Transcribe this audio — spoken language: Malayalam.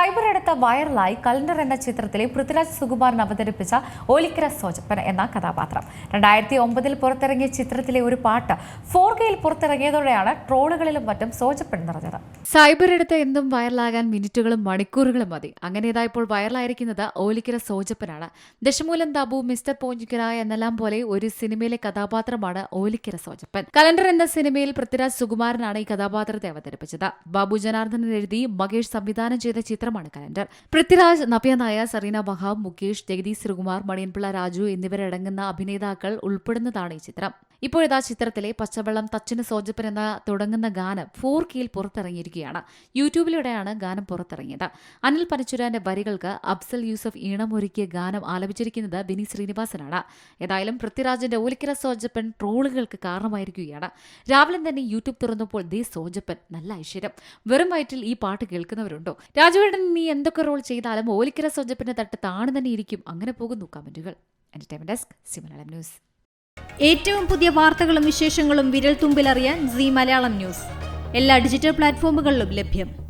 സൈബർ എടുത്ത വൈറലായി കലണ്ടർ എന്ന ചിത്രത്തിലെ പൃഥ്വിരാജ് സുകുമാരൻ അവതരിപ്പിച്ച ഓലിക്കര സോജപ്പൻ എന്ന കഥാപാത്രം. രണ്ടായിരത്തി ഒമ്പതിൽ പുറത്തിറങ്ങിയ ചിത്രത്തിലെ ഒരു പാട്ട് ഫോർ കെയിൽ പുറത്തിറങ്ങിയതോടെയാണ് ട്രോളുകളിലും മറ്റും സോജപ്പൻ നിറഞ്ഞത്. സൈബർ എടുത്ത എന്തും വൈറലാകാൻ മിനിറ്റുകളും മണിക്കൂറുകളും മതി. അങ്ങനെ ഇതാ ഇപ്പോൾ വൈറലായിരിക്കുന്നത് ഓലിക്കര സോജപ്പനാണ്. ദശമൂലം താബു മിസ്റ്റർ പോഞ്ചിക്കര എന്നെല്ലാം പോലെ ഒരു സിനിമയിലെ കഥാപാത്രമാണ് ഓലിക്കര സോജപ്പൻ. കലണ്ടർ എന്ന സിനിമയിൽ പൃഥ്വിരാജ് സുകുമാരനാണ് ഈ കഥാപാത്രത്തെ അവതരിപ്പിച്ചത്. ബാബു ജനാർദ്ദനൻ എഴുതി മകേഷ് സംവിധാനം ചെയ്ത ചിത്രമാണ് കലണ്ടർ. പൃഥ്വിരാജ് നവ്യ നായർ സറീന മഹാബ് മുകേഷ് ജഗദീഷ് ശ്രീകുമാർ മണിയൻപിള്ള രാജു എന്നിവരടങ്ങുന്ന അഭിനേതാക്കൾ ഉൾപ്പെടുന്നതാണ് ഈ ചിത്രം. ഇപ്പോഴിതാ ചിത്രത്തിലെ പച്ചവെള്ളം തച്ചിന് സോജപ്പൻ എന്ന തുടങ്ങുന്ന ഗാനം ഫോർ കെയിൽ പുറത്തിറങ്ങിയിരിക്കുകയാണ്. യൂട്യൂബിലൂടെയാണ് ഗാനം പുറത്തിറങ്ങിയത്. അനിൽ പനച്ചുരാന്റെ വരികൾക്ക് അബ്സൽ യൂസഫ് ഈണമൊരുക്കിയ ഗാനം ആലപിച്ചിരിക്കുന്നത് ബിനി ശ്രീനിവാസനാണ്. ഏതായാലും പൃഥ്വിരാജിന്റെ ഓലിക്കര സോജപ്പൻ ട്രോളുകൾക്ക് കാരണമായിരിക്കുകയാണ്. രാവിലെ തന്നെ യൂട്യൂബ് തുറന്നപ്പോൾ ദേ സോജപ്പൻ നല്ല ഐശ്വര്യം. വെറും വയറ്റിൽ ഈ പാട്ട് കേൾക്കുന്നവരുണ്ടോ? രാജുവേട്ടൻ നീ എന്തൊക്കെ റോൾ ചെയ്താലും ഓലിക്കര സോജപ്പന്റെ തട്ട് താണു തന്നെ ഇരിക്കും. അങ്ങനെ പോകുന്നു കമന്റുകൾ. എന്റർടൈൻമെന്റ് ഡെസ്ക് ന്യൂസ് ഏറ്റവും പുതിയ വാർത്തകളും വിശേഷങ്ങളും വിരൽ തുമ്പിലറിയാൻ സി മലയാളം ന്യൂസ് എല്ലാ ഡിജിറ്റൽ പ്ലാറ്റ്ഫോമുകളിലും ലഭ്യം.